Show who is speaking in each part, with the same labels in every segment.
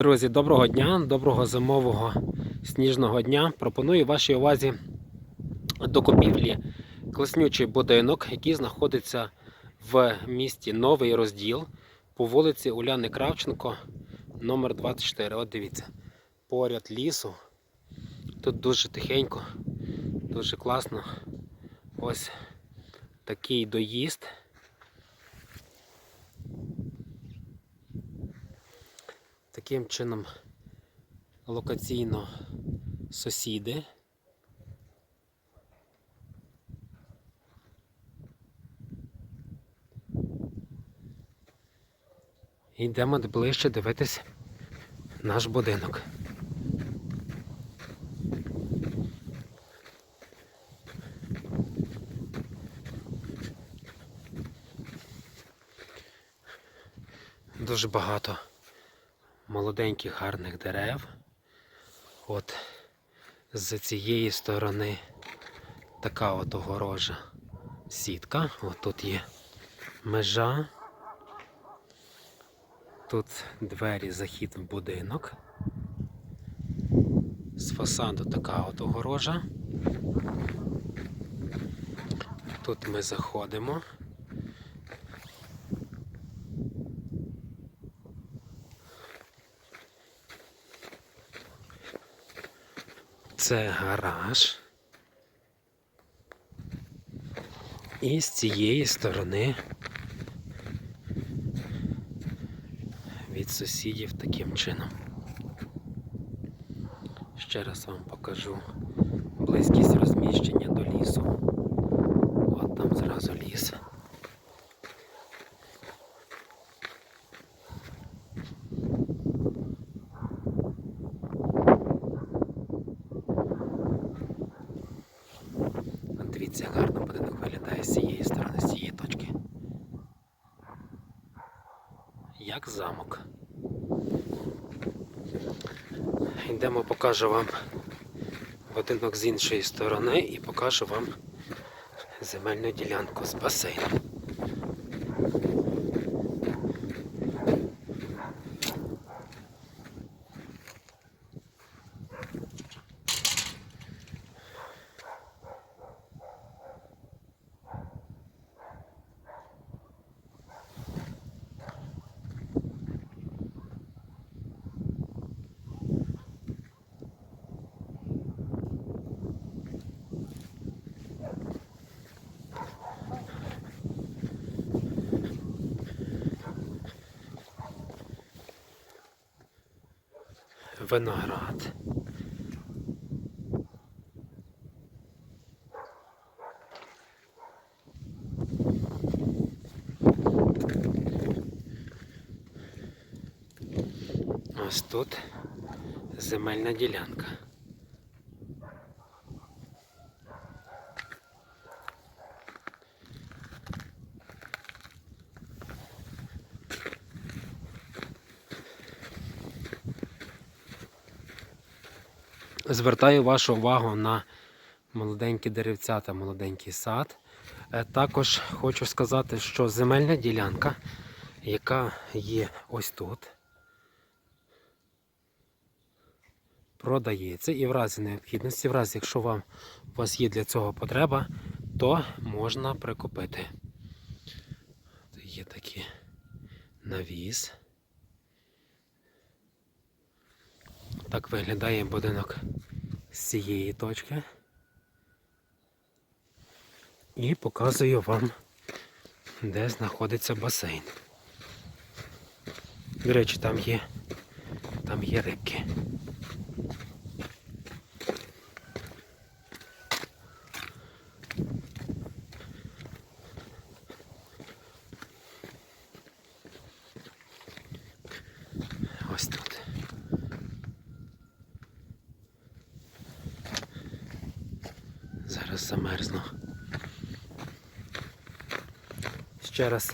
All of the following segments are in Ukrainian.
Speaker 1: Друзі, доброго дня, доброго зимового сніжного дня. Пропоную вашій увазі до купівлі класнючий будинок, який знаходиться в місті Новий Розділ по вулиці Уляни Кравченко, номер 24. От дивіться, поряд лісу. Тут дуже тихенько, дуже класно. Ось такий доїзд. Таким чином локаційно сусіди. Йдемо ближче дивитись наш будинок. Дуже багато молоденьких гарних дерев. От з цієї сторони така от огорожа сітка. От тут є межа. Тут двері, захід в будинок. З фасаду така от огорожа. Тут ми заходимо. Це гараж. І з цієї сторони від сусідів таким чином. Ще раз вам покажу близькість розміщення до лісу. От там зразу ліс. От Дивіться, гарно будинок виглядає з цієї сторони, з цієї точки. Як замок. Йдемо, покажу вам будинок з іншої сторони і покажу вам земельну ділянку з басейном. Виноград. Ось тут земельна ділянка. Звертаю вашу увагу на молоденькі деревця та молоденький сад. Е, Також хочу сказати, що земельна ділянка, яка є ось тут, продається і в разі необхідності, в разі, якщо вам, у вас є для цього потреба, то можна прикупити. Є такий навіс. Так виглядає будинок з цієї точки. І показую вам, де знаходиться басейн. До речі, там є, там є рибки. Ось тут. Зараз замерзну. Ще раз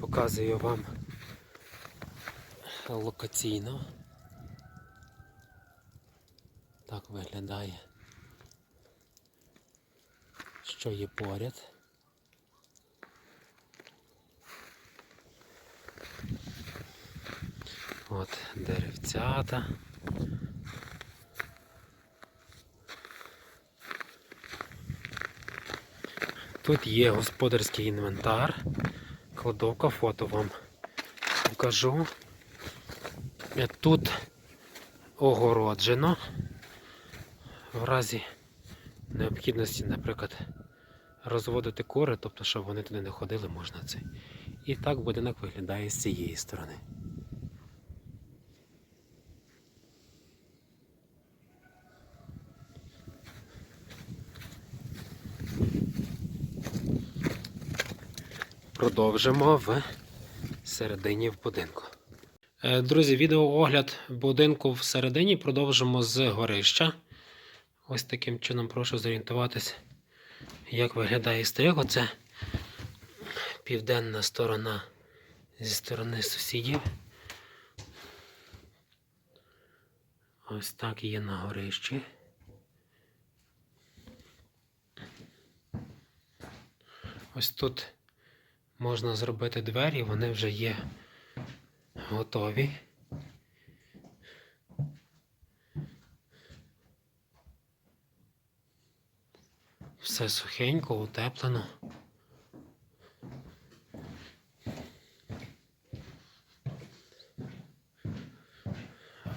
Speaker 1: показую вам локаційно. Так виглядає, що є поряд. От деревцята. Тут є господарський інвентар. Кладовка фото вам покажу. Е, Тут огороджено. В разі необхідності, наприклад, розводити кори, тобто, щоб вони туди не ходили, можна це. І так будинок виглядає з цієї сторони. Продовжимо в середині в будинку. Е, Друзі, відеоогляд будинку всередині продовжимо з горища. Ось таким чином прошу зорієнтуватись, як виглядає стриг. Оце південна сторона зі сторони сусідів. Ось так є на горищі. Ось тут можна зробити двері, вони вже є готові. Все сухенько, утеплено.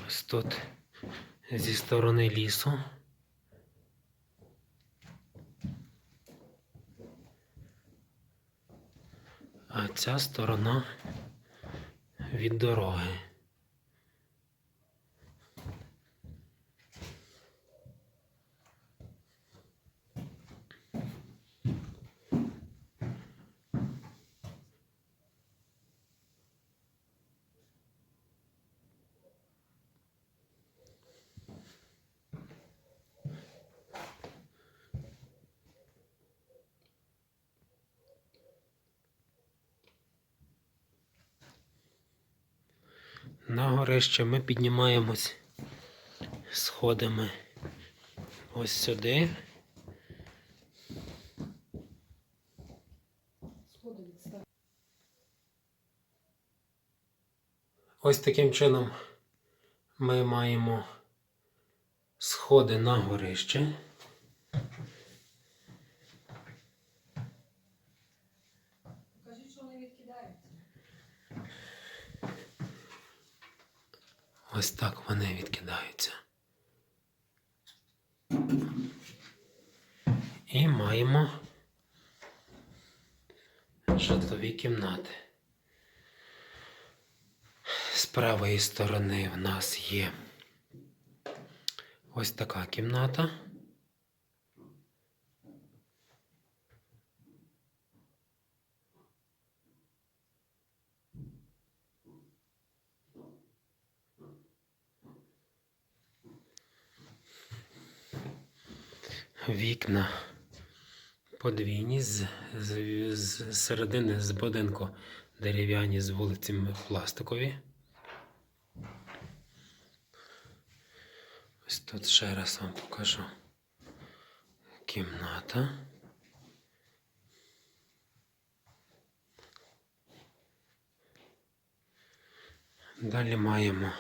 Speaker 1: Ось тут зі сторони лісу. А ця сторона від дороги. На горище ми піднімаємось сходами ось сюди. Ось таким чином ми маємо сходи на горище.
Speaker 2: Кажіть, що вони відкидаються.
Speaker 1: Ось так вони відкидаються. І маємо житлові кімнати. З правої сторони в нас є ось така кімната. Вікна подвійні з, з, з середини з будинку дерев'яні з вулицями пластикові. Ось тут ще раз вам покажу кімната. Далі маємо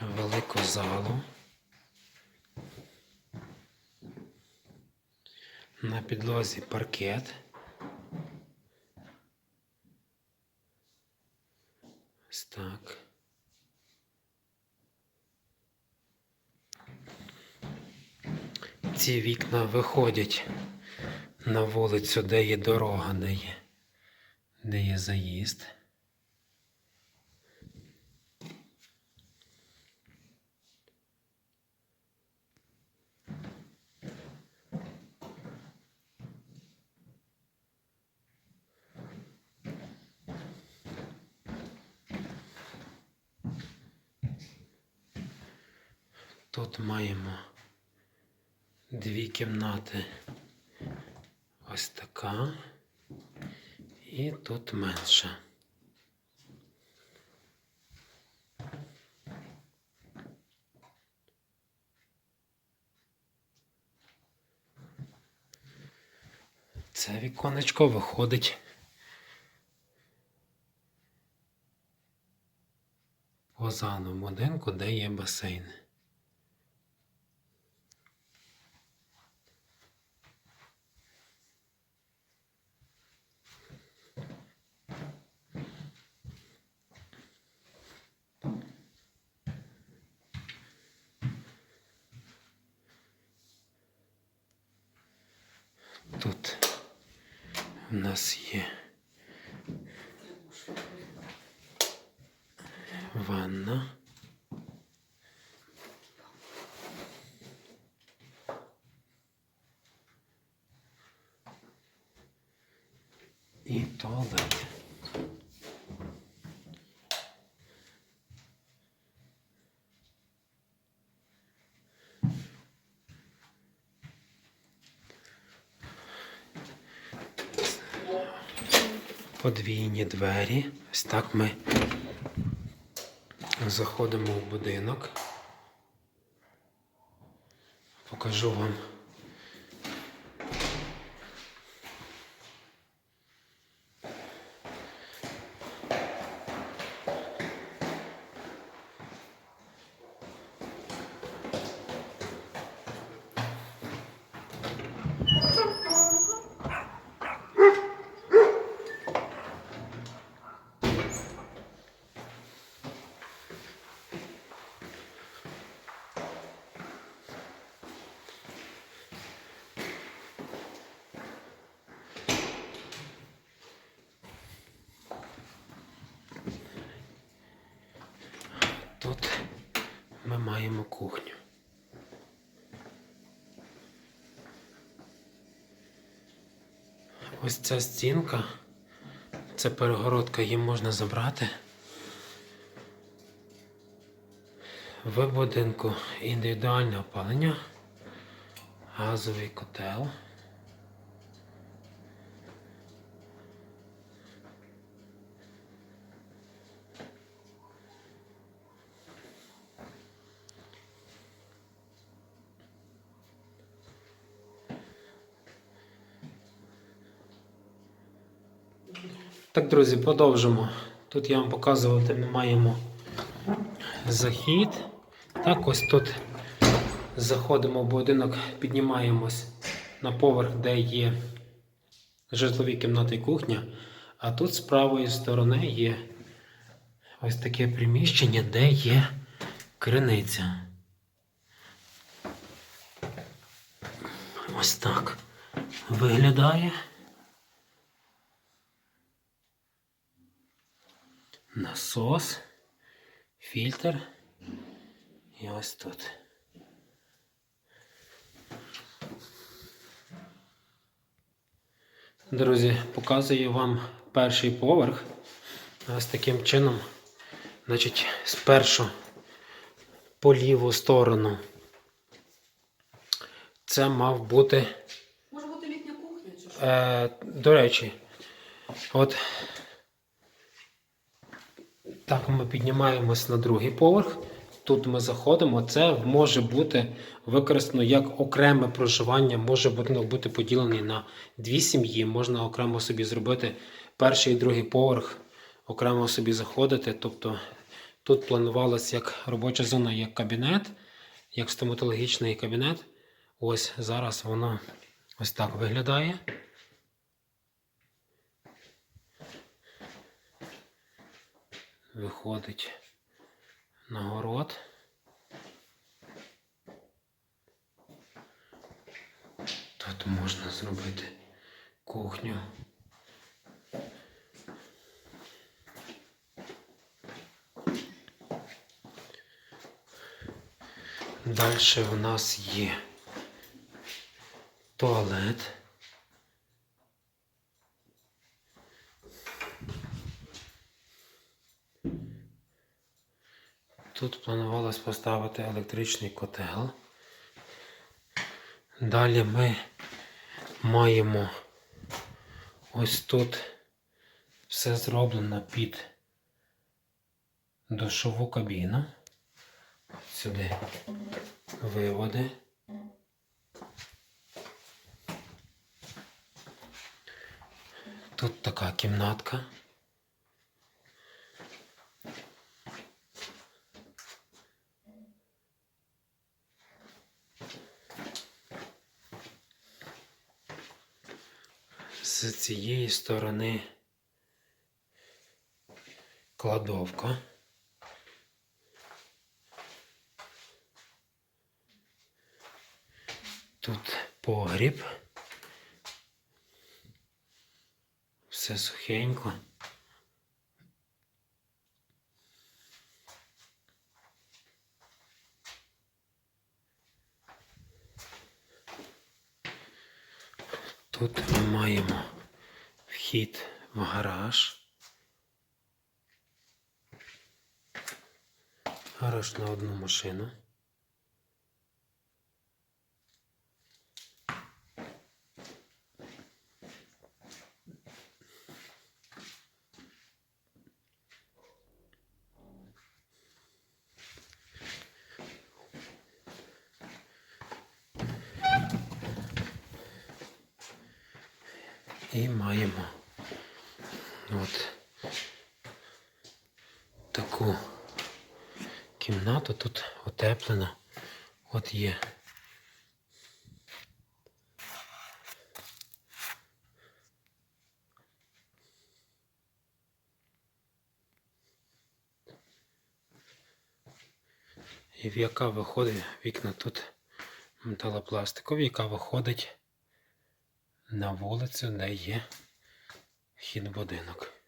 Speaker 1: велику залу. На підлозі паркет. Ось так. Ці вікна виходять на вулицю, де є дорога, де є, де є заїзд. Тут маємо дві кімнати. Ось така. І тут менша. Це віконечко виходить другого залу будинку, де є басейн. Тут у нас є ванна. І туалет. Подвійні двері. Ось так ми заходимо в будинок. Покажу вам. Тут ми маємо кухню. Ось ця стінка, це перегородка, її можна забрати. В будинку індивідуальне опалення, газовий котел. Так, друзі, продовжимо. Тут я вам показувати ми маємо захід. Так, ось тут заходимо в будинок, піднімаємось на поверх, де є житлові кімнати і кухня. А тут з правої сторони є ось таке приміщення, де є криниця. Ось так виглядає. Насос, фільтр і ось тут. Друзі, показую вам перший поверх. Ось таким чином, значить, спершу по ліву сторону. Це мав бути,
Speaker 2: Може бути літня кухня чи що?
Speaker 1: е, до речі, от так, ми піднімаємось на другий поверх. Тут ми заходимо. Це може бути використано як окреме проживання. Може будинок бути поділений на дві сім'ї. Можна окремо собі зробити перший і другий поверх, окремо собі заходити. Тобто тут планувалось як робоча зона, як кабінет, як стоматологічний кабінет. Ось зараз воно ось так виглядає. Виходить на город. Тут можна зробити кухню. Далі у нас є туалет. Тут планувалось поставити електричний котел. Далі ми маємо ось тут все зроблено під душову кабіну. Сюди виводи. Тут така кімнатка. з цієї сторони кладовка. Тут погріб. Все сухенько. Тут ми маємо вхід в гараж. Гараж на одну машину. І маємо от таку кімнату тут утеплено. От є. І в яка виходить вікна тут металопластикові, яка виходить на вулицю, де є вхід в будинок.